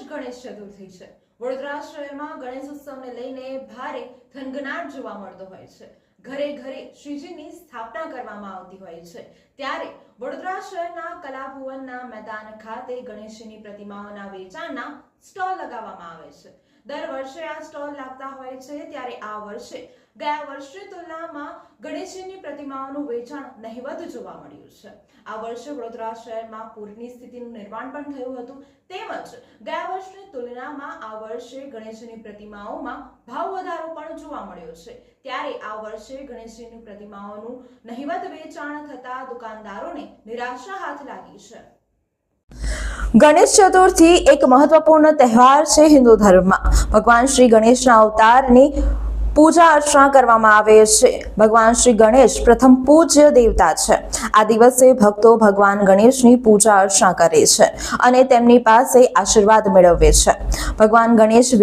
રોજ ગણેશ ચતુર્થી છે. વડોદરા શહેરમાં ગણેશ ઉત્સવને લઈને ભારે થનગનાટ જોવા મળતો હોય છે. ઘરે ઘરે શ્રીજીની સ્થાપના કરવામાં આવતી હોય છે. ત્યારે વડોદરા શહેરના કલાભુવનના મેદાન ખાતે ગણેશજીની પ્રતિમાઓના વેચાણના સ્ટોલ લગાવવામાં આવે છે. દર વર્ષે આ સ્ટોલ લાગતા હોય છે, ત્યારે આ વર્ષે ગયા વર્ષની તુલનામાં ગણેશજીની પ્રતિમાઓનું વેચાણ નહિવત જોવા મળ્યું છે. આ વર્ષે વડોદરા શહેરમાં પૂરની સ્થિતિનું નિર્માણ પણ થયું હતું. તેમજ ગયા વર્ષની તુલનામાં આ વર્ષે ગણેશજીની પ્રતિમાઓમાં ભાવ પણ જોવા મળ્યો છે. ત્યારે આ વર્ષે ગણેશજીની પ્રતિમાઓનું નહિવત વેચાણ થતા દુકાનદારોને નિરાશા હાથ લાગી છે. ગણેશ ચતુર્થી એક મહત્વપૂર્ણ તહેવાર છે હિન્દુ ધર્મમાં. ભગવાન શ્રી ગણેશના અવતારની પૂજા અર્ચના કરવામાં આવે છે. ભગવાન શ્રી ગણેશ પ્રથમ પૂજ્ય દેવતા છે. આ દિવસે ભક્તો ભગવાન ગણેશની પૂજા અર્ચના કરે છે અને તેમની પાસે આશીર્વાદ મેળવે છે. ભગવાન ગણેશ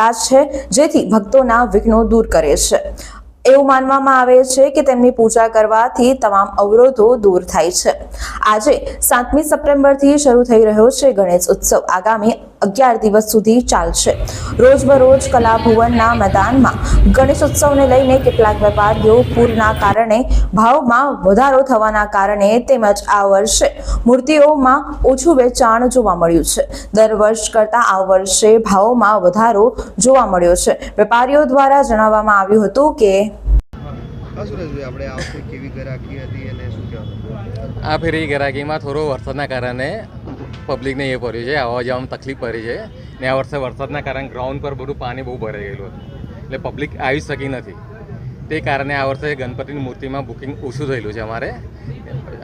વિઘ્નહર્તા છે, જેથી ભક્તોના વિઘ્નો દૂર કરે છે. એવું માનવામાં આવે છે કે તેમની પૂજા કરવાથી તમામ અવરોધો દૂર થાય છે. આજે સાતમી સપ્ટેમ્બરથી શરૂ થઈ રહ્યો છે ગણેશ ઉત્સવ. આગામી અગિયાર દિવસ સુધી ચાલશે. રોજબરોજ કલાભુવનના મેદાનમાં ગણેશ ઉત્સવને લઈને કેટલાક વેપારીઓ પૂરના કારણે ભાવમાં વધારો થવાના કારણે તેમજ આ વર્ષે મૂર્તિઓમાં ઓછું વેચાણ જોવા મળ્યું છે. દર વર્ષ કરતાં આ વર્ષે ભાવોમાં વધારો જોવા મળ્યો છે. વેપારીઓ દ્વારા જણાવવામાં આવ્યું હતું કે આ કેવી ગ્રાહકી હતી આ ફેરી ગેરાકીમાં થોડો વરસાદના કારણે પબ્લિકને એ પડ્યું છે, આવવા જવામાં તકલીફ પડી છે. ને આ વર્ષે વરસાદના કારણે ગ્રાઉન્ડ પર બધું પાણી બહુ ભરાઈ ગયેલું હતું. એટલે પબ્લિક આવી શકી નથી. તે કારણે આ વર્ષે ગણપતિની મૂર્તિમાં બુકિંગ ઓછું થયેલું છે અમારે.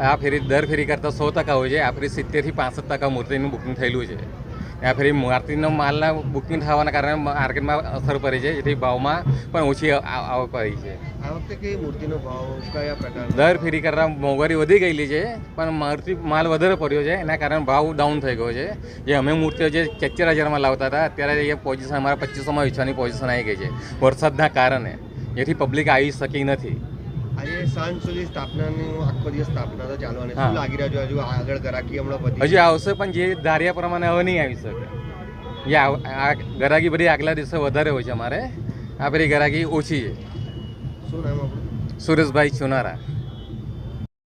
આ ફેરી, દર ફેરી કરતાં સો ટકા હોય છે, આ ફેરી સિત્તેરથી પાસઠ ટકા મૂર્તિનું બુકિંગ થયેલું છે. આ ફેરી મારતીનો માલના બુકિંગ થવાના કારણે માર્કેટમાં અસર પડી છે જેથી ભાવમાં પણ ઓછી આવક પડી છે. આ વખતે કઈ મૂર્તિનો ભાવ કયા પ્રકાર દર ફેરી કરતાં મોંઘવારી વધી ગયેલી છે પણ મારતી માલ વધારે પડ્યો છે એના કારણે ભાવ ડાઉન થઈ ગયો છે. જે અમે મૂર્તિઓ જે ચાર હજારમાં લાવતા હતા અત્યારે એ પોઝિશન અમારા પચીસોમાં વેચવાની પોઝિશન આવી ગઈ છે વરસાદના કારણે. જેથી પબ્લિક આવી શકી નથી. આજે સાંજ સુધી સ્થાપનાની આખો દિવસ સ્થાપના તો ચાલવાની. શું લાગી રહ્યું છે હજુ આગળ ગરાકી હમણાં વધી હજી આવશે પણ જે ધાર્યા પ્રમાણે હવે નહીં આવી શકે. જે આ ગરાગી બધી આગલા દિવસે વધારે હોય છે અમારે. આ બધી ગરાગી ઓછી છે. શું નામ આપણું? સુરેશભાઈ ચુનારા.